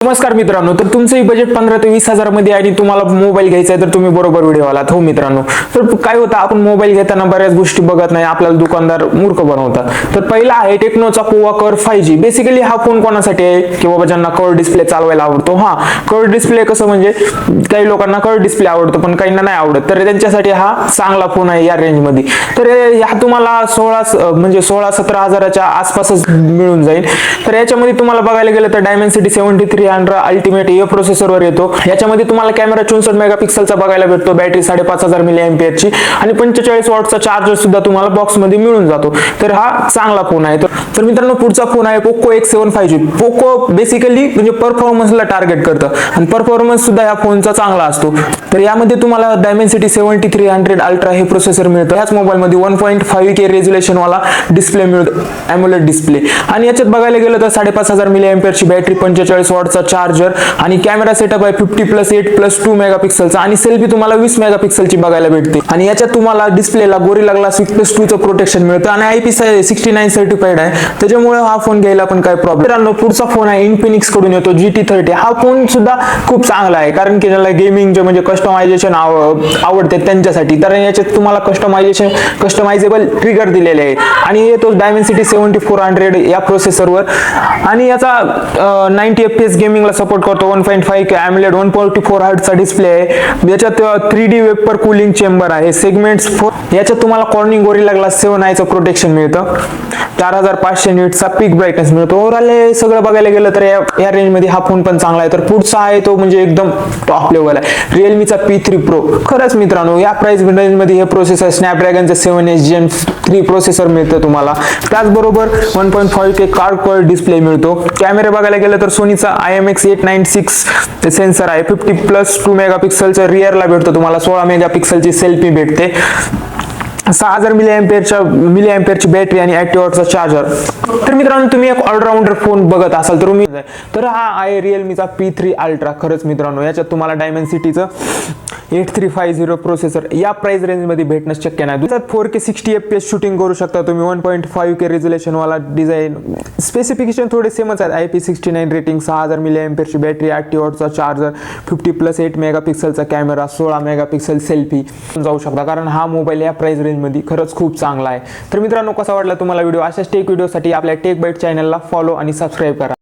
नमस्कार मित्रांनो तर तुमचंही बजेट पंधरा ते वीस हजारमध्ये आणि तुम्हाला मोबाईल घ्यायचा आहे तर तुम्ही बरोबर व्हिडिओ आलात. हो मित्रांनो तर काय होतं आपण मोबाईल घेताना बऱ्याच गोष्टी बघत नाही आपल्याला दुकानदार मूर्ख बनवतात. तर पहिला आहे टेक्नोचा Pova curve five G basically हा फोन कोणासाठी आहे? की बाबा ज्यांना कर डिस्प्ले चालवायला आवडतो. हा कर डिस्प्ले कसं म्हणजे काही लोकांना कर डिस्प्ले आवडतो पण काहींना नाही आवडत. तर त्यांच्यासाठी हा चांगला फोन आहे या रेंजमध्ये तर हा तुम्हाला सोळा म्हणजे सोळा सतरा हजाराच्या आसपासच मिळून जाईल. तर याच्यामध्ये तुम्हाला बघायला गेलं तर Dimensity seventy three ultra ultimate a प्रोसेसरवर येतो. याच्यामध्ये तुम्हाला कॅमेरा चौसष्ट मेगापिक्सलचा बघायला भेटतो. बॅटरी साडेपाच हजार मिली एमपीएची आणि पंचेचाळीस वॉटचा चार्जर सुद्धा तुम्हाला बॉक्समध्ये मिळून जातो. तर हा चांगला फोन आहे. तर- मित्रांनो पुढचा फोन आहे Poco X seven five G Poco basically म्हणजे परफॉर्मन्सला टार्गेट करतं. आणि परफॉर्मन्स सुद्धा या फोनचा चांगला असतो. तर यामध्ये तुम्हाला Dimensity seventy three hundred ultra हे प्रोसेसर मिळतं. याच मोबाईलमध्ये one point five K resolution वाला डिस्प्ले मिळतो. अॅम्युलेट डिस्प्ले आणि याच्यात बघायला गेलं तर साडेपाच हजार मिली एमपेअरची बॅटरी पंचेचाळीस वॉटचा चार्जर आणि कॅमेरा सेटअप आहे fifty plus eight plus two मेगापिक्सलचा आणि सेल्फी तुम्हाला वीस मेगापिक्सलची बघायला भेटते. आणि याच्यात तुम्हाला डिस्प्लेला गोरीला ग्लास सिक्स प्लस टूचं प्रोटेक्शन मिळतं. आणि I P sixty nine certified आहे. त्याच्यामुळे हा फोन घ्यायला पण काय प्रॉब्लेम पुढचा फोन आहे इन्फिनिक्सकडून येतो जी टी थर्टी हा फोन सुद्धा खूप चांगला आहे. कारण की त्याला गेमिंग जे म्हणजे कस्टमायझेशन आवडते त्यांच्यासाठी. तर याच्यात तुम्हाला कस्टमायझेशन कस्टमायझेबल ट्रिगर दिलेले आहे. आणि येतो डायमेन्सिटी सेव्हन्टी फोर हंड्रेड या प्रोसेसरवर आणि याचा ninety F P S game गेमिंगला support करतो. One point five K AMOLED one forty four हार्टचा display आहे. याच्यात three D vapour cooling chamber आहे. सेगमेंट्स फोर याच्यात तुम्हाला कॉर्निंग गोरिला ग्लास सेवन आयचं प्रोटेक्शन मिळतं. चार हजार पाचशे नीटचा पीक ब्राईटनेस मिळतो. ओव्हरऑल हे सगळं बघायला गेलं तर या रेंजमध्ये हा फोन पण चांगला आहे. तर पुढचा आहे तो म्हणजे एकदम टॉप लेवल आहे. रिअलमीचा पी थ्री प्रो खरंच मित्रांनो या प्राइस रेंजमध्ये हे processor स्नॅपड्रॅगनचं seven S gen three processor मिळतं तुम्हाला. त्याचबरोबर one point five K card call display मिळतो. कॅमेरा बघायला गेलं तर सोनीचा I M X eight nine six sensor आहे. फिफ्टी प्लस टू मेगा पिक्सलच्या रिअरला भेटतो तुम्हाला. सोळा मेगा पिक्सलची सेल्फी भेटते. सहा हजार मिली एम्पेअरच्या मिली एम्पेअरची बॅटरी आणि ॲक्टिव्हचा चार्जर तर मित्रांनो तुम्ही एक ऑलराऊंडर फोन बघत असाल तर तुम्ही तर हा आहे रिअलमीचा पी थ्री अल्ट्रा खरंच मित्रांनो याच्यात तुम्हाला डायमेन्सिटीचं eight three five zero processor या प्राइस रेंजमध्ये भेटणं शक्य नाही. दुसऱ्यात four K sixty F P S shooting करू शकता तुम्ही. वन पॉईंट फाईव्ह के रेझोल्युशनवाला डिझाईन स्पेसिफिकेशन थोडे सेमच आहेत. I P sixty nine rating सहा हजार मिली एम्पेअरची battery ॲक्टिव्हचा charger fifty plus eight mega पिक्सलचा camera सोळा मेगापिक्सल सेल्फी जाऊ शकता. कारण हा मोबाईल या प्राइस रेंजमध्ये खरंच खूप चांगला आहे. तर मित्रांनो कसा वाटला तुम्हाला व्हिडिओ? अशाच टेक व्हिडिओसाठी आपल्या टेक बाईट चॅनलला फॉलो आणि सबस्क्राईब करा.